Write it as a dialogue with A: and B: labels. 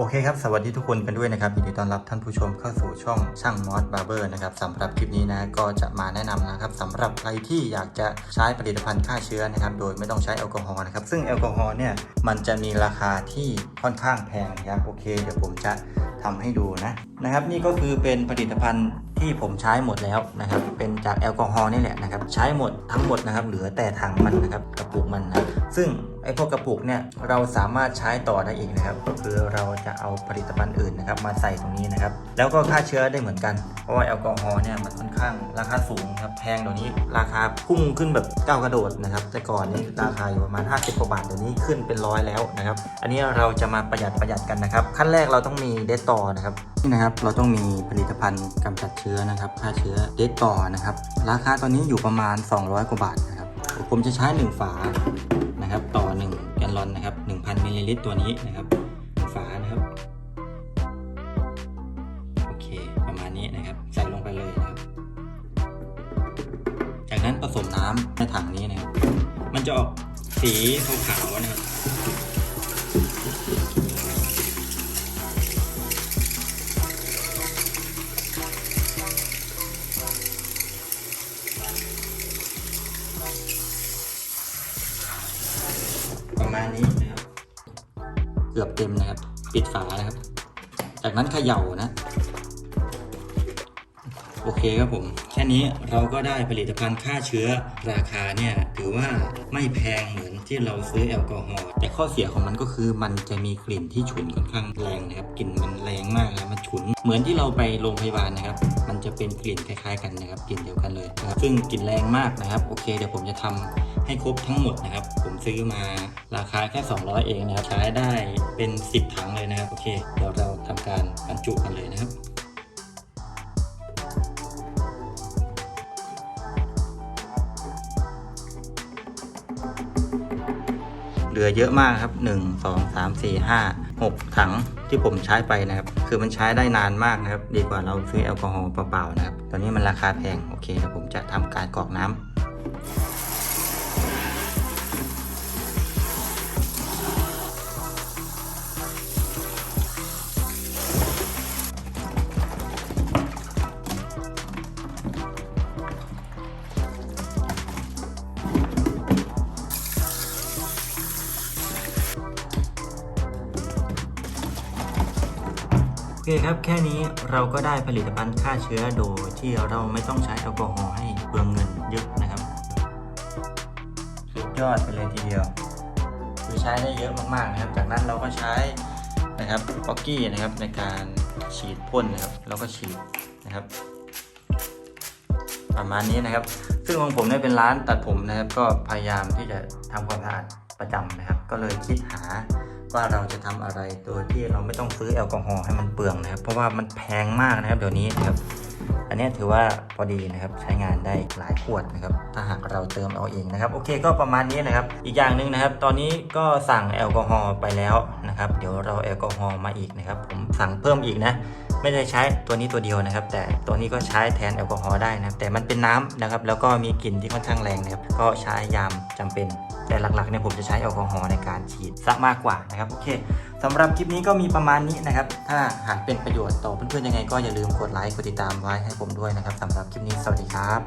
A: โอเคครับ สวัสดีทุกคนกันด้วยนะครับยินดีต้อนรับท่านผู้ชมเข้าสู่ช่องช่างมอสบาร์เบอร์นะครับสำหรับคลิปนี้นะก็จะมาแนะนำนะครับสำหรับใครที่อยากจะใช้ผลิตภัณฑ์ฆ่าเชื้อนะครับโดยไม่ต้องใช้แอลกอฮอล์นะครับซึ่งแอลกอฮอล์เนี่ยมันจะมีราคาที่ค่อนข้างแพงนะครับโอเค เดี๋ยวผมจะทำให้ดูนะนะครับ นี่ก็คือเป็นผลิตภัณฑ์ที่ผมใช้หมดแล้วนะครับ เป็นจากแอลกอฮอล์นี่แหละนะครับใช้หมดทั้งหมดนะครับเหลือแต่ถังมันนะครับกระปุกมันนะซึ่งไอ้พวกกระปุกเนี่ยเราสามารถใช้ต่อได้อีกนะครับ ก็คือเราจะเอาผลิตภัณฑ์อื่นนะครับมาใส่ตรงนี้นะครับ แล้วก็ฆ่าเชื้อได้เหมือนกัน เพราะว่าแอลกอฮอล์เนี่ยมันค่อนข้างราคาสูงครับแพงเดี๋ยวนี้ราคาพุ่งขึ้นแบบก้าวกระโดดนะครับ แต่ก่อนนี่ราคาอยู่ประมาณ 50กว่าบาทเดี๋ยวนี้ขึ้นเป็นร้อยแล้วนะครับ อันนี้เราจะมาประหยัดประหยัดกันนะครับ ขั้นแรกเราต้องมีเดตต่อนะครับนี่นะครับเราต้องมีผลิตภัณฑ์กำจัดเชื้อนะครับฆ่าเชื้อเดตต่อนะครับราคาตอนนี้อยู่ประมาณ 200 กว่าบาทนะครับผมจะใช้1ฝานะครับต่อ ลอนนะครับ 1,000มิลลิลิตรตัวนี้นะครับ ฝานะครับ โอเค ประมาณนี้นะครับ ใส่ลงไปเลยนะครับ จากนั้นผสมน้ำในถังนี้นะครับ มันจะออกสีขาวๆนะครับ ประมาณนี้นะครับ เกือบเต็มนะครับ ปิดฝานะครับ จากนั้นเขย่านะ โอเคครับผม แค่นี้เราก็ได้ผลิตภัณฑ์ฆ่าเชื้อราคาเนี่ย ถือว่าไม่แพงเหมือนที่เราซื้อแอลกอฮอล์แต่ข้อเสียของมันก็คือมันจะมีกลิ่นที่ฉุนค่อนข้างแรงนะครับกลิ่นมันแรงมากนะมันฉุน เหมือนที่เราไปโรงพยาบาลนะครับ มันจะเป็นกลิ่นคล้ายๆ กันนะครับกลิ่นเดียวกันเลยนะครับซึ่งกลิ่นแรงมากนะครับ โอเค เดี๋ยวผมจะทำ ให้ครบทั้งหมดนะครับ ผมซื้อมาราคาแค่ 200 เองนะครับใช้ได้เป็น 10 ถังเลยนะครับ โอเค เดี๋ยวเราทำการบรรจุกันเลยนะครับเหลือเยอะมากครับ 1 2 3 4 5 6 ถังที่ผมใช้ไปนะครับ คือมันใช้ได้นานมากนะครับ ดีกว่าเราซื้อแอลกอฮอล์เปล่าๆนะครับ ตอนนี้มันราคาแพง โอเคเดี๋ยวผมจะทำการกรอกน้ำ เคครับแค่นี้เราก็ได้ผลิตภัณฑ์ฆ่าเชื้อโดยที่เราไม่ต้องใช้แอลกอฮอล์ให้เปลืองเงินเยอะนะครับ สุดยอดไปเลยทีเดียว คือใช้ได้เยอะมากๆนะครับ จากนั้นเราก็ใช้นะครับป๊อกกี้นะครับในการฉีดพ่นนะครับแล้วก็ฉีดนะครับ ประมาณนี้นะครับ ซึ่งของผมเนี่ยเป็นร้านตัดผมนะครับ ก็พยายามที่จะทำความสะอาดประจำนะครับ ก็เลยคิดหา ว่าเราจะทำอะไรโดยที่เราไม่ต้องซื้อแอลกอฮอล์ให้มันเปลืองนะครับ เพราะว่ามันแพงมากนะครับเดี๋ยวนี้นะครับ อันนี้ถือว่าพอดีนะครับใช้งานได้หลายขวดนะครับ ถ้าหากเราเติมเอาเองนะครับ โอเคก็ประมาณนี้นะครับ อีกอย่างหนึ่งนะครับ ตอนนี้ก็สั่งแอลกอฮอล์ไปแล้วนะครับ เดี๋ยวเราแอลกอฮอล์มาอีกนะครับ ผมสั่งเพิ่มอีกนะไม่ได้ใช้ตัวนี้ตัวเดียวนะครับ แต่ตัวนี้ก็ใช้แทนแอลกอฮอล์ได้นะครับแต่มันเป็นน้ำนะครับ แล้วก็มีกลิ่นที่ค่อนข้างแรงนะครับ ก็ใช้ยามจำเป็น แต่หลักๆเนี่ยผมจะใช้แอลกอฮอล์ในการฉีดซะมากกว่านะครับโอเคสำหรับคลิปนี้ก็มีประมาณนี้นะครับ ถ้าหากเป็นประโยชน์ต่อเพื่อนๆยังไงก็อย่าลืมกดไลค์กดติดตามไว้ให้ผมด้วยนะครับสำหรับคลิปนี้สวัสดีครับ